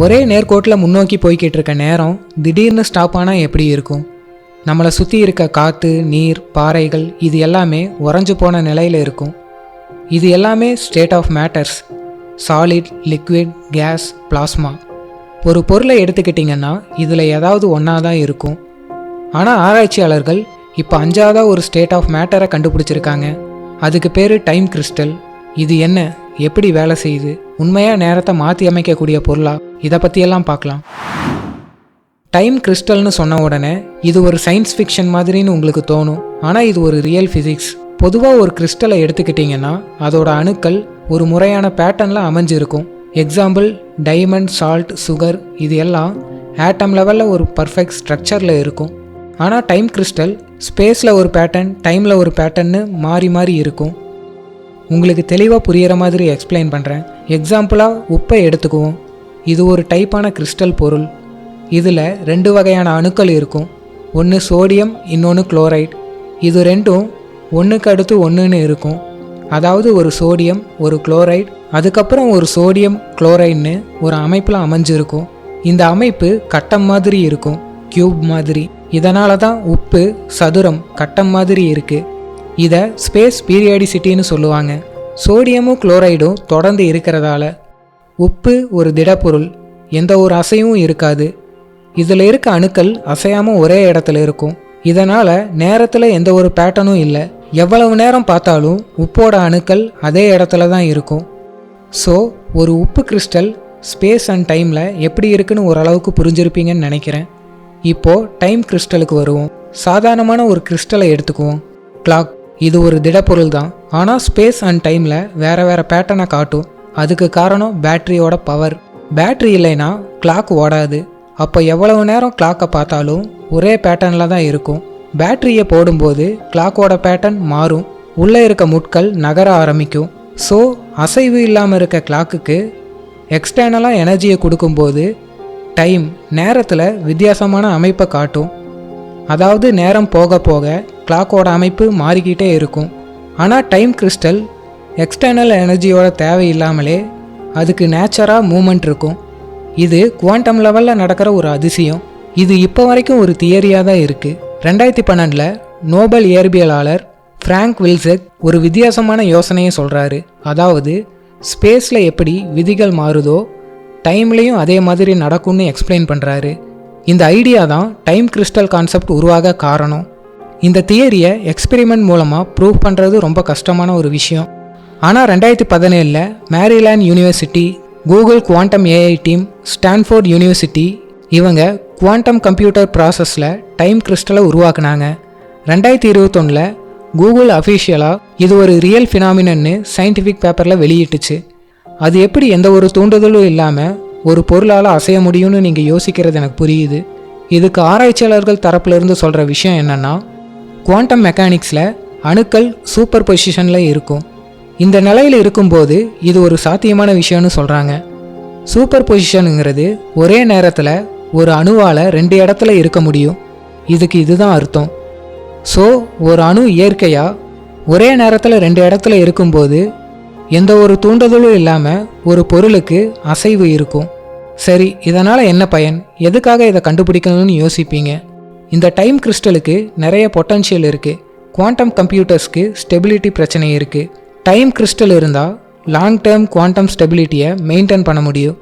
ஒரே நேர்கோட்டில் முன்னோக்கி போய்கிட்டு இருக்க நேரம் திடீர்னு ஸ்டாப் ஆனால் எப்படி இருக்கும்? நம்மளை சுற்றி இருக்க காற்று நீர் பாறைகள் இது எல்லாமே உறைஞ்சு போன நிலையில் இருக்கும். இது எல்லாமே state of matters solid liquid gas plasma ஒரு பொருளை எடுத்துக்கிட்டிங்கன்னா இதில் ஏதாவது ஒன்றா தான் இருக்கும். ஆனால் ஆராய்ச்சியாளர்கள் இப்போ அஞ்சாவதாக ஒரு ஸ்டேட் ஆஃப் மேட்டரை கண்டுபிடிச்சிருக்காங்க. அதுக்கு பேர் டைம் கிறிஸ்டல் இது என்ன? எப்படி வேலை செய்யுது? உண்மையாக நேரத்தை மாற்றி அமைக்கக்கூடிய பொருளா? இதை பற்றியெல்லாம் பார்க்கலாம். டைம் கிறிஸ்டல்னு சொன்ன உடனே இது ஒரு சயின்ஸ் ஃபிக்ஷன் மாதிரின்னு உங்களுக்கு தோணும். ஆனால் இது ஒரு ரியல் ஃபிசிக்ஸ். பொதுவாக ஒரு கிறிஸ்டலை எடுத்துக்கிட்டிங்கன்னா அதோட அணுக்கள் ஒரு முறையான பேட்டர்னில் அமைஞ்சிருக்கும். எக்ஸாம்பிள் டைமண்ட் சால்ட் சுகர் இது எல்லாம் ஆட்டம் லெவலில் ஒரு பர்ஃபெக்ட் ஸ்ட்ரக்சரில் இருக்கும். ஆனால் டைம் கிறிஸ்டல் ஸ்பேஸில் ஒரு பேட்டர்ன் டைமில் ஒரு பேட்டர்ன்னு மாறி மாறி இருக்கும். உங்களுக்கு தெளிவாக புரிகிற மாதிரி எக்ஸ்பிளைன் பண்ணுறேன் எக்ஸாம்பிளாக உப்பை எடுத்துக்குவோம். இது ஒரு டைப்பான கிறிஸ்டல் பொருள். இதில் ரெண்டு வகையான அணுக்கள் இருக்கும். ஒன்று சோடியம் இன்னொன்று குளோரைட் இது ரெண்டும் ஒன்றுக்கு அடுத்து ஒன்றுன்னு இருக்கும். அதாவது ஒரு சோடியம் ஒரு குளோரைட் அதுக்கப்புறம் ஒரு சோடியம் குளோரைட்னு ஒரு அமைப்பில் அமைஞ்சிருக்கும். இந்த அமைப்பு கட்டம் மாதிரி இருக்கும் கியூப் மாதிரி. இதனால தான் உப்பு சதுரம் கட்டம் மாதிரி இருக்குது இதை ஸ்பேஸ் பீரியாடிசிட்டின்னு சொல்லுவாங்க. சோடியமும் குளோரைடும் தொடர்ந்து இருக்கிறதால உப்பு ஒரு திடப்பொருள் எந்த ஒரு அசையும் இருக்காது. இதில் இருக்க அணுக்கள் அசையாமல் ஒரே இடத்துல இருக்கும். இதனால் நேரத்தில் எந்த ஒரு பேட்டர்னும் இல்லை. எவ்வளவு நேரம் பார்த்தாலும் உப்போட அணுக்கள் அதே இடத்துல தான் இருக்கும். ஸோ ஒரு உப்பு கிறிஸ்டல் ஸ்பேஸ் அண்ட் டைமில் எப்படி இருக்குன்னு ஓரளவுக்கு புரிஞ்சிருப்பீங்கன்னு நினைக்கிறேன். இப்போது டைம் கிறிஸ்டலுக்கு வருவோம். சாதாரணமான ஒரு கிறிஸ்டலை எடுத்துக்குவோம். கிளாக் இது ஒரு திடப்பொருள் தான் ஆனால் ஸ்பேஸ் அண்ட் டைமில் வேறு வேறு பேட்டர்னை காட்டும். அதுக்கு காரணம் பேட்டரியோட பவர் பேட்டரி இல்லைன்னா கிளாக் ஓடாது. அப்போ எவ்வளவு நேரம் கிளாக்கை பார்த்தாலும் ஒரே பேட்டர்னில் தான் இருக்கும். பேட்டரியை போடும்போது கிளாக்கோட பேட்டர்ன் மாறும். உள்ளே இருக்க முட்கள் நகர ஆரம்பிக்கும். ஸோ அசைவு இல்லாமல் இருக்க கிளாக்குக்கு எக்ஸ்டர்னலாக எனர்ஜியை கொடுக்கும்போது டைம் நேரத்தில் வித்தியாசமான அமைப்பை காட்டும். அதாவது நேரம் போக போக கிளாக்கோட அமைப்பு மாறிக்கிட்டே இருக்கும். ஆனால் டைம் கிறிஸ்டல் எக்ஸ்டர்னல் எனர்ஜியோட தேவை இல்லாமலே அதுக்கு நேச்சராக மூமெண்ட் இருக்கும். இது குவாண்டம் லெவலில் நடக்கிற ஒரு அதிசயம். இது இப்போ வரைக்கும் ஒரு தியரியாக தான் இருக்குது ரெண்டாயிரத்தி பன்னெண்டில் நோபல் இயற்பியலாளர் ஃப்ராங்க் வில்செக் ஒரு வித்தியாசமான யோசனையை சொல்கிறாரு அதாவது ஸ்பேஸில் எப்படி விதிகள் மாறுதோ டைம்லேயும் அதே மாதிரி நடக்கும்னு எக்ஸ்பிளைன் பண்ணுறாரு இந்த ஐடியா தான் டைம் கிறிஸ்டல் கான்செப்ட் உருவாக காரணம். இந்த தியரியை எக்ஸ்பெரிமெண்ட் மூலமாக ப்ரூவ் பண்ணுறது ரொம்ப கஷ்டமான ஒரு விஷயம். ஆனால் ரெண்டாயிரத்தி பதினேழில் Maryland University Google quantum AI team Stanford University இவங்க குவாண்டம் கம்ப்யூட்டர் ப்ராசஸில் டைம் கிறிஸ்டலை உருவாக்குனாங்க. ரெண்டாயிரத்தி இருபத்தொன்னில் கூகுள் அஃபிஷியலாக இது ஒரு ரியல் ஃபினாமினன்னு சயின்டிஃபிக் பேப்பரில் வெளியிட்டுச்சு. அது எப்படி எந்த ஒரு தூண்டுதலும் இல்லாமல் ஒரு பொருளால் அசைய முடியும்னு நீங்கள் யோசிக்கிறது எனக்கு புரியுது. இதுக்கு ஆராய்ச்சியாளர்கள் தரப்புலேருந்து சொல்கிற விஷயம் என்னென்னா குவாண்டம் மெக்கானிக்ஸில் அணுக்கள் சூப்பர் பொசிஷனில் இருக்கும். இந்த நிலையில் இருக்கும்போது இது ஒரு சாத்தியமான விஷயம்னு சொல்கிறாங்க சூப்பர் பொசிஷனுங்கிறது ஒரே நேரத்தில் ஒரு அணுவால் ரெண்டு இடத்துல இருக்க முடியும். இதுக்கு இதுதான் அர்த்தம். ஸோ ஒரு அணு இயற்கையாக ஒரே நேரத்தில் ரெண்டு இடத்துல இருக்கும்போது எந்த ஒரு தூண்டுதலும் இல்லாமல் ஒரு பொருளுக்கு அசைவு இருக்கும். சரி இதனால் என்ன பயன்? எதுக்காக இதை கண்டுபிடிக்கணும்னு யோசிப்பீங்க? இந்த டைம் கிறிஸ்டலுக்கு நிறைய பொட்டன்ஷியல் இருக்குது குவாண்டம் கம்ப்யூட்டர்ஸ்க்கு ஸ்டெபிலிட்டி பிரச்சனை இருக்குது டைம் கிறிஸ்டல் இருந்தால் லாங் டேர்ம் குவாண்டம் ஸ்டெபிலிட்டியை மெயின்டைன் பண்ண முடியும்.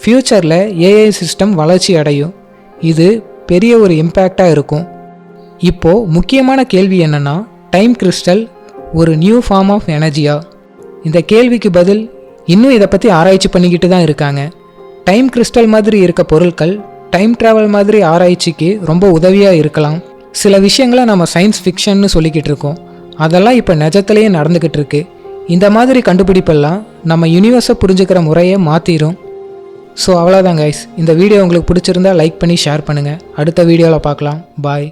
ஃப்யூச்சரில் ஏஐ சிஸ்டம் வளர்ச்சி அடையும். இது பெரிய ஒரு இம்பேக்டாக இருக்கும். இப்போது முக்கியமான கேள்வி என்னென்னா டைம் கிறிஸ்டல் ஒரு நியூ ஃபார்ம் ஆஃப் எனர்ஜியா? இந்த கேள்விக்கு பதில் இன்னும் இதை பற்றி ஆராய்ச்சி பண்ணிக்கிட்டு தான் இருக்காங்க. டைம் கிறிஸ்டல் மாதிரி இருக்க பொருட்கள் டைம் ட்ராவல் மாதிரி ஆராய்ச்சிக்கு ரொம்ப உதவியாக இருக்கலாம். சில விஷயங்களை நம்ம சயின்ஸ் ஃபிக்ஷன்னு சொல்லிக்கிட்டு இருக்கோம். அதெல்லாம் இப்போ நிஜத்துலேயே நடந்துக்கிட்டு இருக்கு. இந்த மாதிரி கண்டுபிடிப்பெல்லாம் நம்ம யூனிவர்ஸை புரிஞ்சுக்கிற முறையை மாற்றிடும் ஸோ அவ்வளோதான் கைஸ் இந்த வீடியோ உங்களுக்கு பிடிச்சிருந்தா லைக் பண்ணி ஷேர் பண்ணுங்கள் அடுத்த வீடியோவில் பார்க்கலாம். பாய்